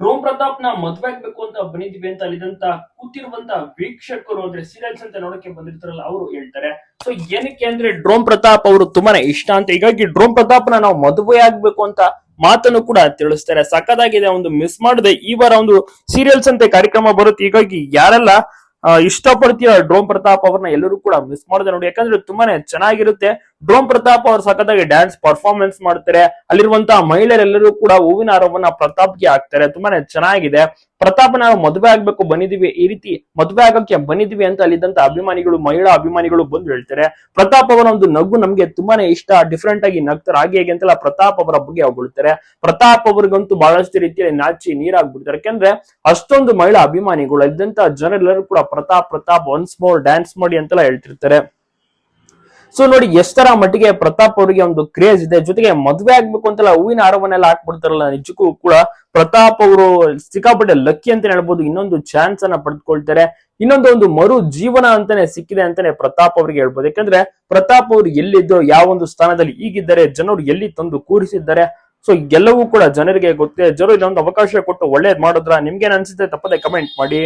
Drone ಪ್ರತಾಪ್ನ ಮದ್ವೆ ಆಗ್ಬೇಕು ಅಂತ ಬಂದಿದ್ವಿ ಅಂತ ಅಲ್ಲಿದಂತ ಕೂತಿರುವಂತ ವೀಕ್ಷಕರು ಅಂದ್ರೆ ಸೀರಿಯಲ್ಸ್ ಅಂತ ನೋಡಕ್ಕೆ ಬಂದಿರ್ತಾರಲ್ಲ, ಅವರು ಹೇಳ್ತಾರೆ. ಸೊ ಏನಕ್ಕೆ ಅಂದ್ರೆ ಡ್ರೋನ್ ಪ್ರತಾಪ್ ಅವರು ತುಂಬಾನೇ ಇಷ್ಟ ಅಂತ, ಹೀಗಾಗಿ ಡ್ರೋನ್ನ ನಾವು ಮದುವೆ ಆಗ್ಬೇಕು ಅಂತ ಮಾತನ್ನು ಕೂಡ ತಿಳಿಸ್ತಾರೆ. ಸಖತ್ತಾಗಿದೆ, ಒಂದು ಮಿಸ್ ಮಾಡದೆ ಈ ವಾರ ಒಂದು ಸೀರಿಯಲ್ಸ್ ಅಂತ ಕಾರ್ಯಕ್ರಮ ಬರುತ್ತೆ. ಹೀಗಾಗಿ ಯಾರೆಲ್ಲ ಇಷ್ಟಪಡ್ತೀಯ ಡ್ರೋನ್ ಪ್ರತಾಪ್ ಅವ್ರನ್ನ ಎಲ್ಲರೂ ಕೂಡ ಮಿಸ್ ಮಾಡದೆ ನೋಡಿ. ಯಾಕಂದ್ರೆ ತುಂಬಾನೇ ಚೆನ್ನಾಗಿರುತ್ತೆ. ಡ್ರೋನ್ ಪ್ರತಾಪ್ ಅವ್ರು ಸಖತ್ತಾಗಿ ಡ್ಯಾನ್ಸ್ ಪರ್ಫಾರ್ಮೆನ್ಸ್ ಮಾಡ್ತಾರೆ. ಅಲ್ಲಿರುವಂತಹ ಮಹಿಳೆಯರೆಲ್ಲರೂ ಕೂಡ ಹೂವಿನ ಹಾರವನ್ನ ಪ್ರತಾಪ್ಗೆ ಹಾಕ್ತಾರೆ. ತುಂಬಾನೇ ಚೆನ್ನಾಗಿದೆ. ಪ್ರತಾಪ್ ನಾವು ಮದುವೆ ಆಗ್ಬೇಕು ಬಂದಿದೀವಿ ಈ ರೀತಿ ಮದುವೆ ಆಗಕ್ಕೆ ಬಂದಿದೀವಿ ಅಂತ ಅಲ್ಲಿದ್ದಂತ ಅಭಿಮಾನಿಗಳು, ಮಹಿಳಾ ಅಭಿಮಾನಿಗಳು ಬಂದು ಹೇಳ್ತಾರೆ. ಪ್ರತಾಪ್ ಅವರ ಒಂದು ನಗು ನಮ್ಗೆ ತುಂಬಾನೇ ಇಷ್ಟ. ಡಿಫ್ರೆಂಟ್ ಆಗಿ ನಗ್ತಾರೆ. ಹಾಗೆ ಹೇಗೆ ಅಂತೆಲ್ಲ ಪ್ರತಾಪ್ ಅವರ ಬಗ್ಗೆ ಹೋಗ್ಬಿಡ್ತಾರೆ ಪ್ರತಾಪ್ ಅವ್ರಿಗಂತೂ ಬಹಳಷ್ಟು ರೀತಿಯಲ್ಲಿ ನಾಚಿ ನೀರಾಗ್ಬಿಡ್ತಾರೆ. ಯಾಕಂದ್ರೆ ಅಷ್ಟೊಂದು ಮಹಿಳಾ ಅಭಿಮಾನಿಗಳು, ಅಲ್ಲಿದ್ದಂತ ಜನರೆಲ್ಲರೂ ಕೂಡ Pratap Pratap once more dance ಮಾಡಿ ಅಂತೆಲ್ಲ ಹೇಳ್ತಿರ್ತಾರೆ. ಸೊ ನೋಡಿ, ಎಷ್ಟರ ಮಟ್ಟಿಗೆ ಪ್ರತಾಪ್ ಅವರಿಗೆ ಒಂದು ಕ್ರೇಜ್ ಇದೆ. ಜೊತೆಗೆ ಮದುವೆ ಆಗ್ಬೇಕು ಅಂತೆಲ್ಲ ಹೂವಿನ ಹಾರವನ್ನೆಲ್ಲ ಹಾಕ್ಬಿಡ್ತಾರಲ್ಲ, ನಿಜಕ್ಕೂ ಕೂಡ ಪ್ರತಾಪ್ ಅವರು ಸಿಕ್ಕಾಪಟ್ಟೆ ಲಕ್ಕಿ ಅಂತ ಹೇಳ್ಬೋದು. ಇನ್ನೊಂದು ಚಾನ್ಸ್ ಅನ್ನ ಪಡೆದುಕೊಳ್ತಾರೆ. ಇನ್ನೊಂದು ಒಂದು ಮರು ಜೀವನ ಅಂತಾನೆ ಸಿಕ್ಕಿದೆ ಅಂತಾನೆ ಪ್ರತಾಪ್ ಅವರಿಗೆ ಹೇಳ್ಬೋದು. ಯಾಕಂದ್ರೆ ಪ್ರತಾಪ್ ಅವರು ಎಲ್ಲಿದ್ದೋ ಯಾವ ಒಂದು ಸ್ಥಾನದಲ್ಲಿ ಈಗಿದ್ದಾರೆ, ಜನರು ಎಲ್ಲಿ ತಂದು ಕೂರಿಸಿದ್ದಾರೆ. ಸೊ ಎಲ್ಲವೂ ಕೂಡ ಜನರಿಗೆ ಗೊತ್ತಿದೆ ಜನರು ಇದೊಂದು ಅವಕಾಶ ಕೊಟ್ಟು ಒಳ್ಳೇದ್ ಮಾಡಿದ್ರ? ನಿಮ್ಗೇನ್ ಅನ್ಸುತ್ತೆ? ತಪ್ಪದೆ ಕಮೆಂಟ್ ಮಾಡಿ.